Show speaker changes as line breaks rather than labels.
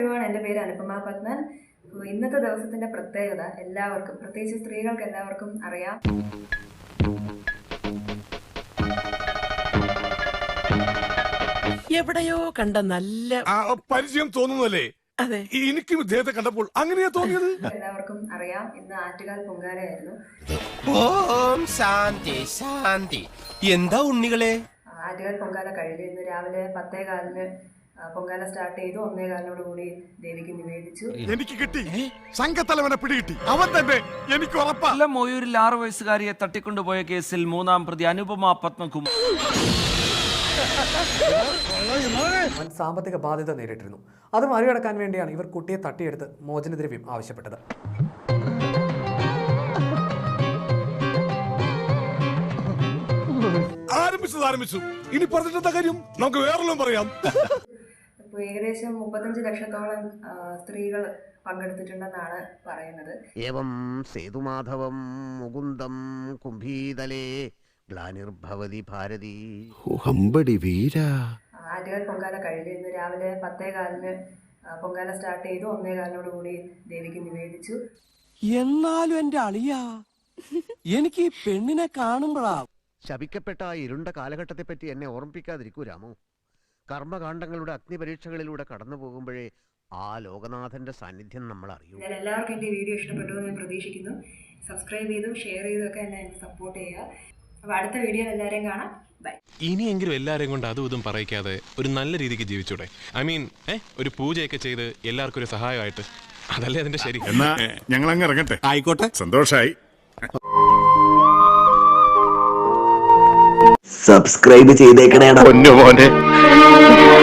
എന്റെ പേര് അനുപമ പത്മൻ. ഇന്നത്തെ ദിവസത്തിന്റെ പ്രത്യേകത എല്ലാവർക്കും പ്രത്യേകിച്ച് സ്ത്രീകൾക്ക് എല്ലാവർക്കും അറിയാം.
എവിടെയോ കണ്ട നല്ല
പരിചയം തോന്നുന്നല്ലേ?
അതെ.
എനിക്കും ഇദ്ദേഹത്തെ കണ്ടപ്പോൾ അങ്ങനെയാ തോന്നിയത്?
എല്ലാവർക്കും അറിയാം. ഇന്ന് ആറ്റുകാൽ പൊങ്കാലയായിരുന്നു.
ഓം ശാന്തി ശാന്തി. എന്താ ഉണ്ണികളെ?
ആറ്റുകാൽ പൊങ്കാല കഴിഞ്ഞ് ഇന്ന് രാവിലെ പത്തേ കാലിന് പൊങ്കാല സ്റ്റാർട്ട് ചെയ്തു. ഒന്നേ കാലിനോട് കൂടി ദേവിക്ക് നിവേദിച്ചു.
എനിക്ക് കിട്ടി. സംഘത്തലവനെ പിടികിട്ടി. അവൻ തന്നെ എനിക്ക് ഉറപ്പാ.
മൊയൂരിൽ ആറു വയസ്സുകാരിയെ തട്ടിക്കൊണ്ടുപോയ കേസിൽ മൂന്നാം പ്രതി അനുപമ പത്മകുമാർ.
വൻ സാമ്പത്തിക ബാധ്യത നേരിട്ടിരുന്നു. അത് മറികടക്കാൻ വേണ്ടിയാണ് ഇവർ കുട്ടിയെ തട്ടിയെടുത്ത് മോചനദ്രവ്യം ആവശ്യപ്പെട്ടത്.
ആരംഭിച്ചത് ആരംഭിച്ചു. ഇനി പറഞ്ഞിട്ടെന്താ കാര്യം? നമുക്ക് വേറെല്ലാം പറയാം.
ഇപ്പോൾ ഏകദേശം മുപ്പത്തഞ്ച് ലക്ഷത്തോളം സ്ത്രീകൾ പങ്കെടുത്തിട്ടുണ്ടെന്നാണ് പറയുന്നത്.
ഏവം സേതുമാധവം മുകുന്ദം കുംഭീതലേ ഗ്ലാനിർഭവതി ഭാരതി.
ഹമ്പടി വീര.
ആറ്റുകാൽ പൊങ്കാല കഴിഞ്ഞ് ഇന്ന് രാവിലെ പത്തേ കാലിന് പൊങ്കാല സ്റ്റാർട്ട് ചെയ്തു. ഒന്നേ കാലിനോട് കൂടി ദേവിക്ക് നിവേദിച്ചു.
എന്നാലും എന്റെ അളിയാ എനിക്ക് ഈ പെണ്ണിനെ കാണുമ്പോഴാ
ശപിക്കപ്പെട്ട ആ ഇരുണ്ട കാലഘട്ടത്തെപ്പറ്റി എന്നെ ഓർമ്മിപ്പിക്കാതിരിക്കൂ രാമു. കർമ്മകാണ്ഡങ്ങളുടെ അഗ്നിപരീക്ഷകളിലൂടെ കടന്നു പോകുമ്പോഴേ ആ ലോകനാഥന്റെ സാന്നിധ്യം നമ്മൾ അറിയൂ.
ഞാൻ എല്ലാവർക്കും എന്റെ വീഡിയോ ഇഷ്ടപ്പെട്ടു എന്ന് ഞാൻ പ്രതീക്ഷിക്കുന്നു. സബ്സ്ക്രൈബ് ചെയ്തു ഷെയർ ചെയ്തും ഒക്കെ എന്നെ സപ്പോർട്ട് ചെയ്യുക. അപ്പോൾ അടുത്ത വീഡിയോ എല്ലാവരെയും കാണാം. ബൈ
ഇനിയെങ്കിലും എല്ലാരെയും കൊണ്ട് അതും ഇതും പറയിക്കാതെ ഒരു നല്ല രീതിക്ക് ജീവിച്ചൂടെ. ഐ മീൻ ഏ ഒരു പൂജയൊക്കെ ചെയ്ത് എല്ലാവർക്കും ഒരു സഹായമായിട്ട്. അതല്ലേ അതിന്റെ ശരി?
എന്നാ ഞങ്ങൾ അങ്ങ് ഇറങ്ങട്ടെ. ആയിക്കോട്ടെ. സന്തോഷായി.
സബ്സ്ക്രൈബ് ചെയ്തേക്കണേടാ.
പൊന്നു മോനെ Thank you.